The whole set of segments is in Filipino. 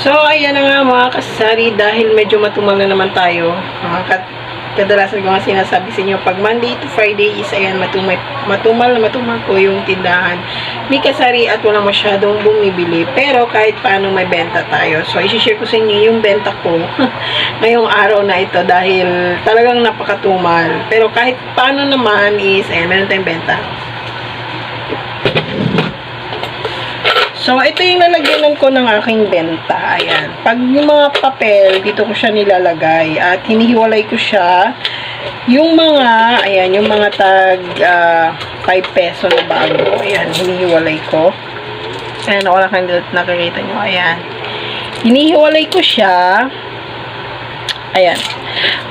So, ayan na nga mga kasari, dahil medyo matumal na naman tayo. Mga kadalasan ko nga sinasabi sa inyo, pag Monday to Friday is, ayan, matumay, matumal na matumal po yung tindahan. May kasari at wala masyadong bumibili. Pero kahit paano may benta tayo. So, isi-share ko sa inyo yung benta ko ngayong araw na ito dahil talagang napakatumal. Pero kahit paano naman is, ayan, meron tayong benta. So, ito yung lalagyanan ko ng aking benta. Ayan. Pag yung mga papel, dito ko siya nilalagay. At hinihiwalay ko siya. Yung mga, ayan, yung mga tag ah, 5 peso na bago. Ayan, hinihiwalay ko. Ayan, ako nakikita nyo. Ayan. Hinihiwalay ko siya. Ayan.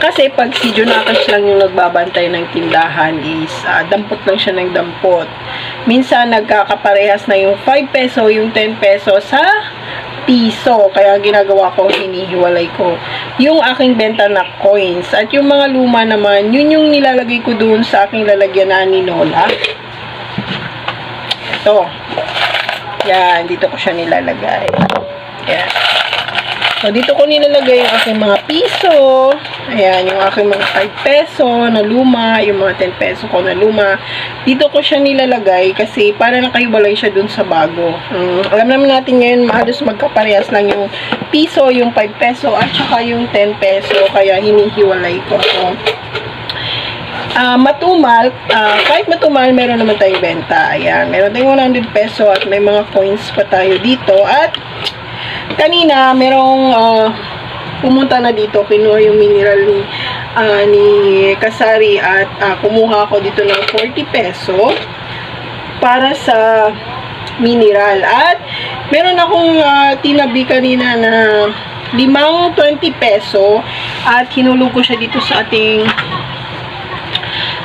Kasi pag si Jonatas lang yung nagbabantay ng tindahan is ah, dampot lang siya ng dampot. Minsan nagkakaparehas na yung 5 peso, yung 10 peso sa piso. Kaya ginagawa ko, hinihiwalay ko yung aking benta na coins. At yung mga luma naman, yun yung nilalagay ko doon sa aking lalagyanan ni Nola. Ito. Yan, dito ko siya nilalagay. Yan. So, dito ko nilalagay yung aking mga piso. Ayan, yung aking mga 5 peso na luma, yung mga 10 peso ko na luma. Dito ko siya nilalagay kasi para nakahiwalay siya dun sa bago. Mm, alam naman natin ngayon, halos magkaparehas lang yung piso, yung 5 peso, at saka yung 10 peso. Kaya hinihiwalay ko. So, Ah, matumal, ah, kahit matumal, meron naman tayong benta. Ayan, meron tayong 100 peso at may mga coins pa tayo dito. At kanina, merong ah, pumunta na dito, kinuha yung mineral ni, ah, ni Kasari at ah, kumuha ako dito ng 40 peso para sa mineral. At meron akong ah, tinabi kanina na limang 20 peso at hinulog ko siya dito sa ating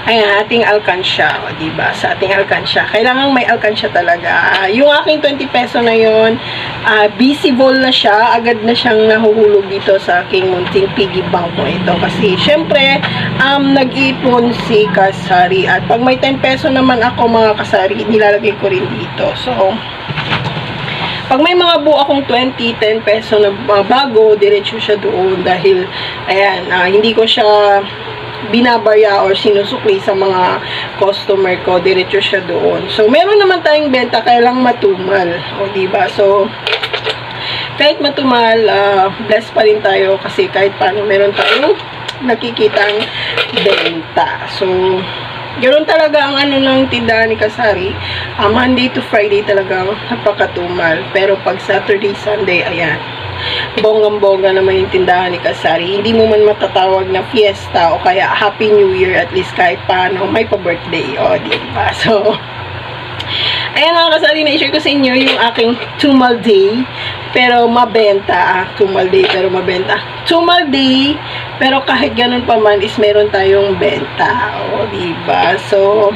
Ayan, ating alkansya, o, diba? Sa ating alkansya. Kailangan may alkansya talaga. Ah, yung aking 20 peso na yon ah, visible na siya. Agad na siyang nahuhulog dito sa aking munting piggy bank ko ito. Kasi, syempre, um, nag-ipon si Kasari. At pag may 10 peso naman ako, mga Kasari, nilalagay ko rin dito. So, pag may mga buo akong 20, 10 peso na uh, bago, diretso siya doon dahil, ayan, ah, hindi ko siya binabaya or sinusukli sa mga customer ko, diretso siya doon. So, meron naman tayong benta, kaya lang matumal. O, diba? So, kahit matumal, ah, blessed pa rin tayo kasi kahit paano meron tayong nakikitang benta. So, Ganoon talaga ang ano ng tindahan ni Kasari. Ah, Monday to Friday talaga napakatumal. Pero pag Saturday, Sunday, ayan. Bonggang-bongga naman yung tindahan ni Kasari. Hindi mo man matatawag na fiesta o kaya Happy New Year at least kahit paano may pa-birthday. O, di ba? So, ayan mga kasari, na-share ko sa inyo yung aking tumal day. Pero mabenta, ah, tumal day pero mabenta. Tumal day, pero kahit ganun pa man is meron tayong benta. O, diba? So,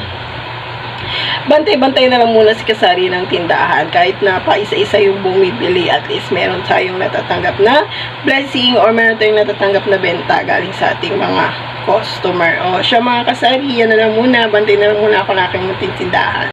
bantay-bantay na lang muna si Kasari ng tindahan. Kahit na pa isa-isa yung bumibili, at least meron tayong natatanggap na blessing or meron tayong natatanggap na benta galing sa ating mga customer. O, siya mga Kasari, yan na lang muna. Bantay na lang muna ako na aking tindahan.